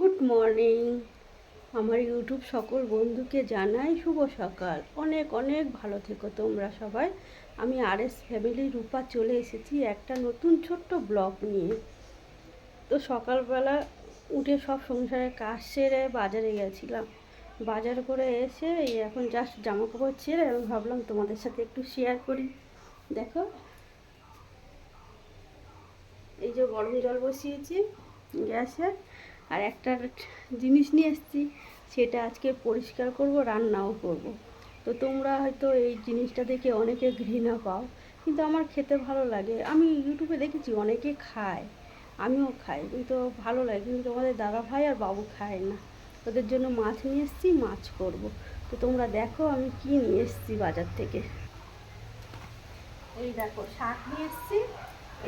Good morning আমার YouTube সকল বন্ধুকে জানাই শুভ সকাল। অনেক অনেক ভালো থেকো তোমরা সবাই। আমি আর এস ফ্যামিলি রূপা চলে এসেছি একটা নতুন ছোট্ট ব্লগ নিয়ে। তো সকালবেলা উঠে সব সংসারের কাজ সেরে বাজারে গেছিলাম। বাজার করে এসে এখন জাস্ট জামা কাপড় ছেড়ে আমি ভাবলাম তোমাদের সাথে একটু শেয়ার করি। দেখো। এই যে গরম জল বসিয়েছি গ্যাসে। আর একটা জিনিস নিয়ে এসেছি, সেটা আজকে পরিষ্কার করব, রান্নাও করব। তো তোমরা হয়তো এই জিনিসটা দেখে অনেকে ঘৃণা পাও, কিন্তু আমার খেতে ভালো লাগে। আমি ইউটিউবে দেখেছি, অনেকে খায়, আমিও খাই, কিন্তু ভালো লাগে, কিন্তু আমাদের দাদা ভাই আর বাবু খায় না। ওদের জন্য মাছ নিয়ে এসেছি, মাছ করব। তো তোমরা দেখো আমি কি নিয়ে এসেছি বাজার থেকে। এই দেখো, শাক নিয়ে এসেছি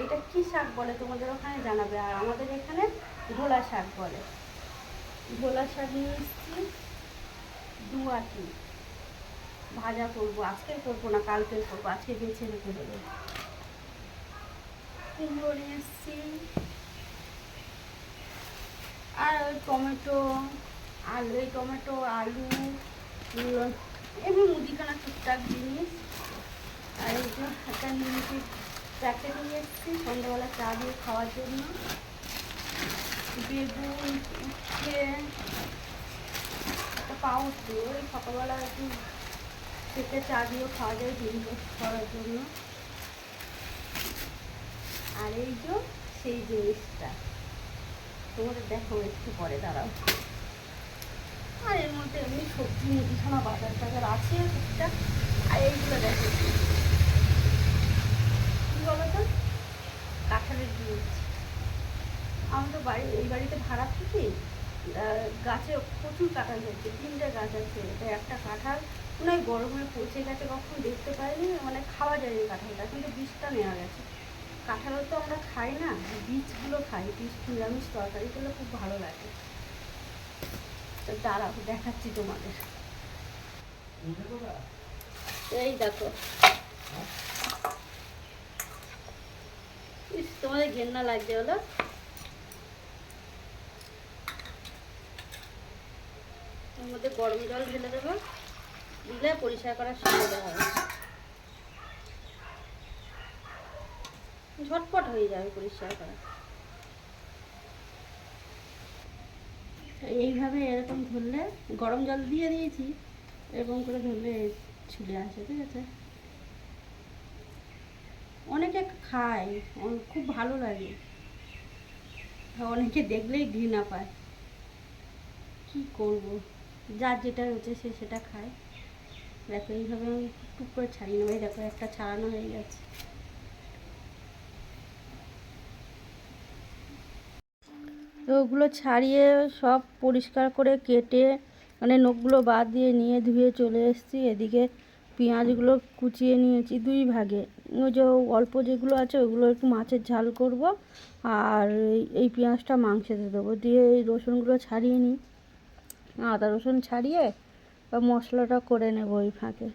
এটা কি শাক বলে তোমাদের ওখানে জানাবে? আর আমাদের এখানে ভোলা শাক বলে। ভোলা শাক নিয়ে এসেছি দু আটি ভাজা করব, আজকে করব না, কালকে করব, আজকে বেছে রেখে দেবো। কুমড়ো নিয়ে এসেছি। আর ওই টমেটো আলু এই টমেটো, আলু, এমনি মুদিখানা টুকটাক জিনিস। আর এই একটা প্যাকেট নিয়ে এসেছি, সন্ধ্যাবেলা চা দিয়ে খাওয়ার জন্য। বেগুন, উচ্ছে, একটা পাউরুটি, ওই সকালবেলা একটু সেটা চা দিয়েও খাওয়া যায়, ডিম টোস্ট করার জন্য। আর এই যে, সেই জিনিসটা। তোমাদের দেখো একটু পরে, দাঁড়াও। আর এর মধ্যে এমনি সবজি মুদিখানা, বাজার টাজার আছে, টুকটাক। আর এইগুলো দেখো কি বলো তো কাঁঠালের বীজ আমি তো বাড়ি এই বাড়িতে ভাড়া থাকি গাছে প্রচুর কাঁঠাল হচ্ছে তিনটে গাছ আছে এটা একটা কাঁঠাল মনে হয় গরমে পচে গেছে কখন দেখতে পাইনি মানে খাওয়া যায়নি কাঁঠালটা কিন্তু বীজটা নেওয়া গেছে। কাঁঠালও তো আমরা খাই না বীজগুলো খাই বীজ নিরামিষ তরকারি করলে খুব ভালো লাগে। তো দাঁড়াও দেখাচ্ছি তোমাদের। এই দেখো ইস, তোমাদের ঘেন্না লাগছে হলো এর মধ্যে গরম জল ঢেলে দেবো। দিলে পরিষ্কার করার সুবিধা হবে ঝটপট হয়ে যাবে পরিষ্কার করা। এইভাবে এরকম ধরলে গরম জল দিয়ে দিয়েছি এরকম করে ধরলে ছুলে আসে ঠিক আছে? অনেকে খায় খুব ভালো লাগে। অনেকে দেখলেই ঘৃণা পায়। কি করব? যার যেটা হচ্ছে সে সেটা খায়। দেখো, এইভাবে আমি টুক করে ছাড়িয়ে নেব। দেখো, একটা ছাড়ানো হয়ে গেছে। তো ওগুলো ছাড়িয়ে সব পরিষ্কার করে কেটে মানে নখগুলো বাদ দিয়ে নিয়ে ধুয়ে চলে এসেছি। এদিকে পেঁয়াজগুলো কুচিয়ে নিয়েছি দুই ভাগে। ওই যে অল্প যেগুলো আছে ওগুলো একটু মাছের ঝাল করব আর এই- পেঁয়াজটা মাংসেতে দেবো। দিয়ে এই রসুনগুলো ছাড়িয়ে নিই। আদা রসুন ছাড়িয়ে বা মশলাটা করে নেব ওই ফাঁকে।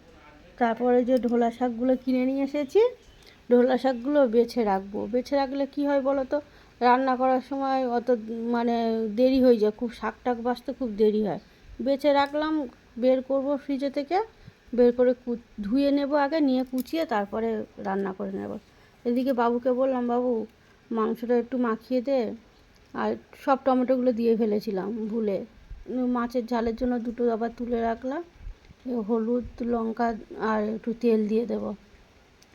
তারপরে যে ঢোলা শাকগুলো কিনে নিয়ে এসেছি, ঢোলা শাকগুলো বেছে রাখব। বেছে রাখলে কি হয় বলো তো? রান্না করার সময় অত মানে দেরি হয়ে যায়, খুব শাক টাক বাছতে খুব দেরি হয়। বেছে রাখলাম, বের করব ফ্রিজে থেকে। বের করে ধুয়ে নেব আগে, নিয়ে কুচিয়ে তারপরে রান্না করে নেব। এদিকে বাবুকে বললাম, বাবু, মাংসটা একটু মাখিয়ে দে। আর সব টমেটোগুলো দিয়ে ফেলেছিলাম ভুলে। মাছের ঝালের জন্য দুটো আবার তুলে রাখলাম। হলুদ, লঙ্কা আর একটু তেল দিয়ে দেবো।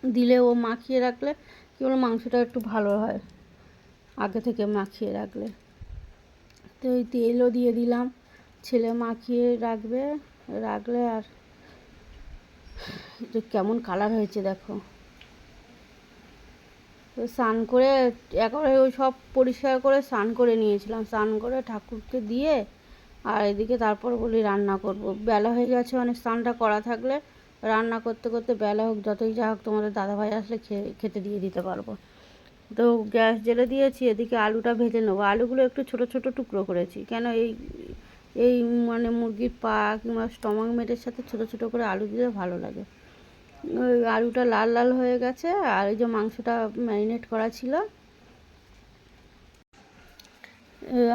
দিলে ও মাখিয়ে রাখলে কি বলো, মাংসটা একটু ভালো হয় আগে থেকে মাখিয়ে রাখলে। তো ওই তেলও দিয়ে দিলাম। ছেলে মাখিয়ে রাখবে, রাখলে আর যে কেমন কালার হয়েছে দেখো। তো স্নান করে একেবারে ওই সব পরিষ্কার করে স্নান করে নিয়েছিলাম। স্নান করে ঠাকুরকে দিয়ে আর এদিকে তারপর বলি রান্না করব। বেলা হয়ে গেছে অনেক স্নানটা করা থাকলে রান্না করতে করতে বেলা হোক, যতই যা হোক তোমাদের দাদাভাই আসলে খেতে দিয়ে দিতে পারব। তো গ্যাস জেলে দিয়েছি, এদিকে আলুটা ভেজে নেব। আলুগুলো একটু ছোট ছোট টুকরো করেছি। কেন এই এই মানে মুরগির পা কিংবা স্টমাক মেটের সাথে ছোট ছোট করে আলু দিলে ভালো লাগে। ওই আলুটা লাল লাল হয়ে গেছে আর ওই যে মাংসটা ম্যারিনেট করা ছিল।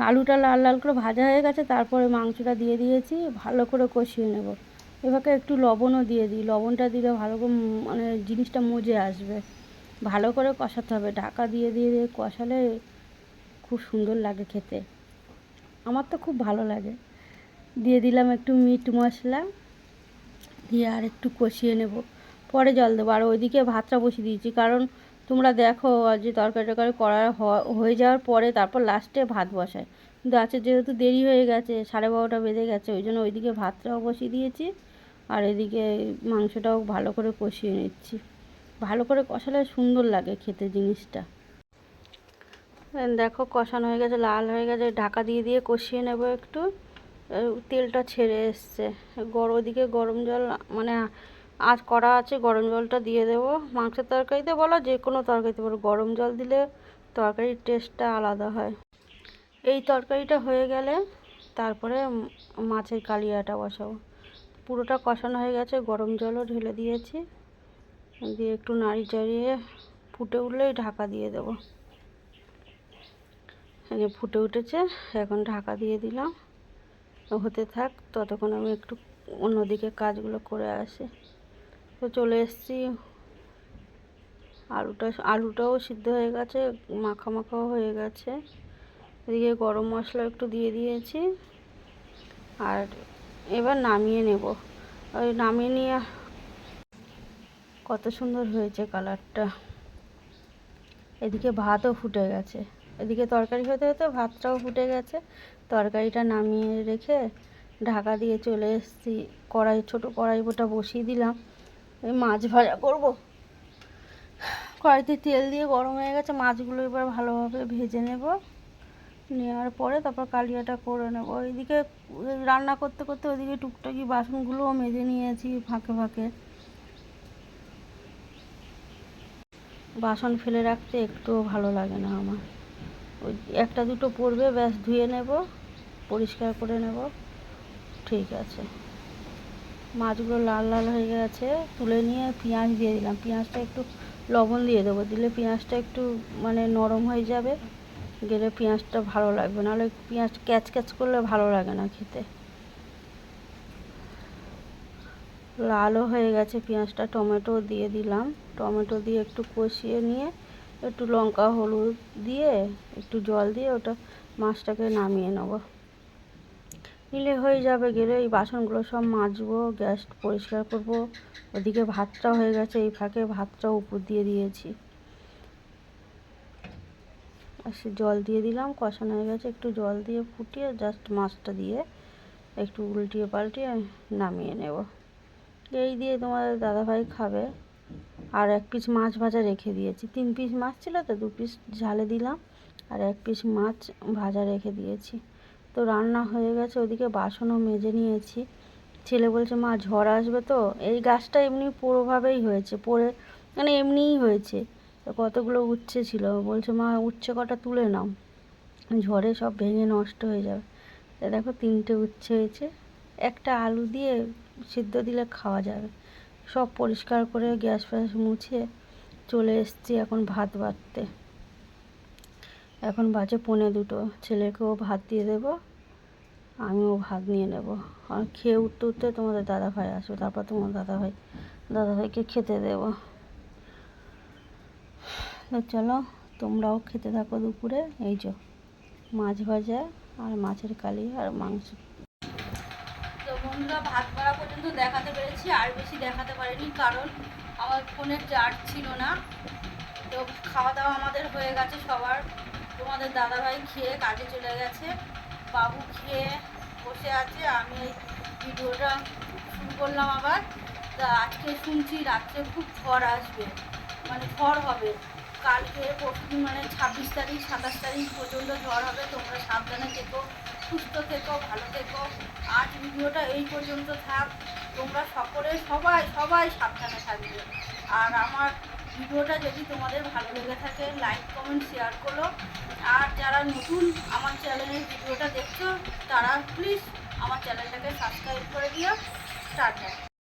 আলুটা লাল লাল করে ভাজা হয়ে গেছে, তারপরে মাংসটা দিয়ে দিয়েছি, ভালো করে কষিয়ে নেব। এভাবে একটু লবণও দিয়ে দিই, লবণটা দিলে ভালো করে মানে জিনিসটা মজে আসবে। ভালো করে কষাতে হবে, ঢাকা দিয়ে দিয়ে দিয়ে কষালে খুব সুন্দর লাগে খেতে। আমার তো খুব ভালো লাগে। দিয়ে দিলাম একটু মিট মশলা, দিয়ে আর একটু কষিয়ে নেব। পরে জল দেবো। আর ওইদিকে ভাতটা বসিয়ে দিয়েছি। কারণ তোমরা দেখো যে তরকারি টরকারি করা হয়ে যাওয়ার পরে তারপর লাস্টে ভাত বসায়। কিন্তু আছে যেহেতু দেরি হয়ে গেছে, সাড়ে বারোটা বেজে গেছে, ওই জন্য ওইদিকে ভাতটাও বসিয়ে দিয়েছি। আর এদিকে মাংসটাও ভালো করে কষিয়ে নিচ্ছি। ভালো করে কষালে সুন্দর লাগে খেতে জিনিসটা। দেখো, কষানো হয়ে গেছে, লাল হয়ে গেছে, ঢাকা দিয়ে দিয়ে কষিয়ে নেব একটু। তেলটা ছেড়ে এসছে। গরম ওদিকে গরম জল মানে আজ করা আছে, গরম জলটা দিয়ে দেবো। মাংসের তরকারিতে বলো, যে কোনো তরকারিতে বলো। গরম জল দিলে তরকারির টেস্টটা আলাদা হয়। এই তরকারিটা হয়ে গেলে তারপরে মাছের কালিয়াটা বসাবো। পুরোটা কষানো হয়ে গেছে, গরম জলও ঢেলে দিয়েছি। দিয়ে একটু নাড়ি চাড়িয়ে ফুটে উঠলেই ঢাকা দিয়ে দেবো। ফুটে উঠেছে, এখন ঢাকা দিয়ে দিলাম। হতে থাক, ততক্ষণ আমি একটু অন্যদিকে কাজগুলো করে আসি। তো চলে এসেছি। আলুটা, আলুটাও সিদ্ধ হয়ে গেছে, মাখা মাখাও হয়ে গেছে। এদিকে গরম মশলা একটু দিয়ে দিয়েছি। আর এবার নামিয়ে নেব। ওই নামিয়ে নিয়ে কত সুন্দর হয়েছে কালারটা। এদিকে ভাতও ফুটে গেছে। এদিকে তরকারি হতে হতে ভাতটাও ফুটে গেছে। তরকারিটা নামিয়ে রেখে ঢাকা দিয়ে চলে এসেছি। কড়াই, ছোটো কড়াইটা বসিয়ে দিলাম। এই মাছ ভাজা করব। কড়াইতে তেল দিয়ে গরম হয়ে গেছে। মাছগুলো এবার ভালোভাবে ভেজে নেব। নেওয়ার পরে তারপর কালিয়াটা করে নেব। ওইদিকে রান্না করতে করতে ওইদিকে টুকটাকি বাসনগুলোও মেজে নিয়েছি ফাঁকে ফাঁকে। বাসন ফেলে রাখতে একটুও ভালো লাগে না আমার। ওই একটা দুটো পড়বে ব্যাস ধুয়ে নেব, পরিষ্কার করে নেব। ঠিক আছে। মাছগুলো লাল লাল হয়ে গেছে, তুলে নিয়ে পেঁয়াজ দিয়ে দিলাম। পেঁয়াজটা একটু লবণ দিয়ে দেবো, দিলে পেঁয়াজটা একটু মানে নরম হয়ে যাবে, গেলে পেঁয়াজটা ভালো লাগবে। নাহলে পেঁয়াজ ক্যাচ ক্যাচ করলে ভালো লাগে না খেতে। লালও হয়ে গেছে পেঁয়াজটা, টমেটো দিয়ে দিলাম। টমেটো দিয়ে একটু কষিয়ে নিয়ে একটু লঙ্কা, হলুদ দিয়ে, একটু জল দিয়ে ওটা মাছটাকে নামিয়ে নেব। নিলে হয়ে যাবে গেলে এই বাসনগুলো সব মাজবো, গ্যাস পরিষ্কার করব। ওদিকে ভাতটা হয়ে গেছে, এই ফাঁকে ভাতটা উপর দিয়ে দিয়েছি। আর সে জল দিয়ে দিলাম, কষানো হয়ে গেছে, একটু জল দিয়ে ফুটিয়ে জাস্ট মাছটা দিয়ে একটু উল্টিয়ে পাল্টিয়ে নামিয়ে নেব। এই দিয়ে তোমাদের দাদাভাই খাবে। আর এক পিস মাছ ভাজা রেখে দিয়েছি। তিন পিস মাছ ছিল তো, দু পিস ঝালে দিলাম আর এক পিস মাছ ভাজা রেখে দিয়েছি। তো রান্না হয়ে গেছে, ওদিকে বাসনও মেজে নিয়েছি। ছেলে বলছে, মা, ঝড় আসবে তো? এই গাছটা এমনি পুরোভাবেই হয়েছে, পড়ে মানে এমনিই হয়েছে। তো কতগুলো উচ্ছে ছিল? বলছে, মা, উচ্ছে কটা তুলে নাও, ঝড়ে সব ভেঙে নষ্ট হয়ে যাবে। দেখো, তিনটে উচ্ছে হয়েছে, একটা আলু দিয়ে সিদ্ধ দিলে খাওয়া যাবে। সব পরিষ্কার করে গ্যাস ফ্যাস মুছে চলে এসেছি এখন ভাত বাড়তে এখন বাজে পৌনে দুটো। ছেলেকেও ভাত দিয়ে দেবো, আমিও ভাত নিয়ে নেব। আর খেয়ে উঠতে উঠতে তোমাদের দাদাভাই আসবে, তারপর তোমার দাদাভাই, দাদাভাইকে খেতে দেবো। তো চলো, তোমরাও খেতে থাকো দুপুরে। এই যে মাছ ভাজা আর মাছের কালি আর মাংস। বন্ধুরা ভাত বাড়া পর্যন্ত দেখাতে পেরেছি, আর বেশি দেখাতে পারিনি, কারণ আমার ফোনের চার্জ ছিল না। তো খাওয়া দাওয়া আমাদের হয়ে গেছে সবার। তোমাদের দাদাভাই খেয়ে কাজে চলে গেছে। বাবু খেয়ে বসে আছে, আমি এই ভিডিওটা শুরু করলাম আবার। তা আজকে শুনছি রাত্রে খুব ঝড় আসবে মানে ঝড় হবে। কালকে পরশুদিন মানে ছাব্বিশ তারিখ, সাতাশ তারিখ পর্যন্ত ঝড় হবে। তোমরা সাবধানে থেকো, সুস্থ থেকো, ভালো থেকো। আজ ভিডিওটা এই পর্যন্ত থাক। তোমরা সকলে সবাই সবাই সাবধানে থাকবে। আর আমার ভিডিওটা যদি তোমাদের ভালো লেগে থাকে লাইক কমেন্ট শেয়ার করো। আর যারা নতুন আমার চ্যানেলের ভিডিওটা দেখছ, তারা প্লিজ আমার চ্যানেলটাকে সাবস্ক্রাইব করে দিও। টাটা।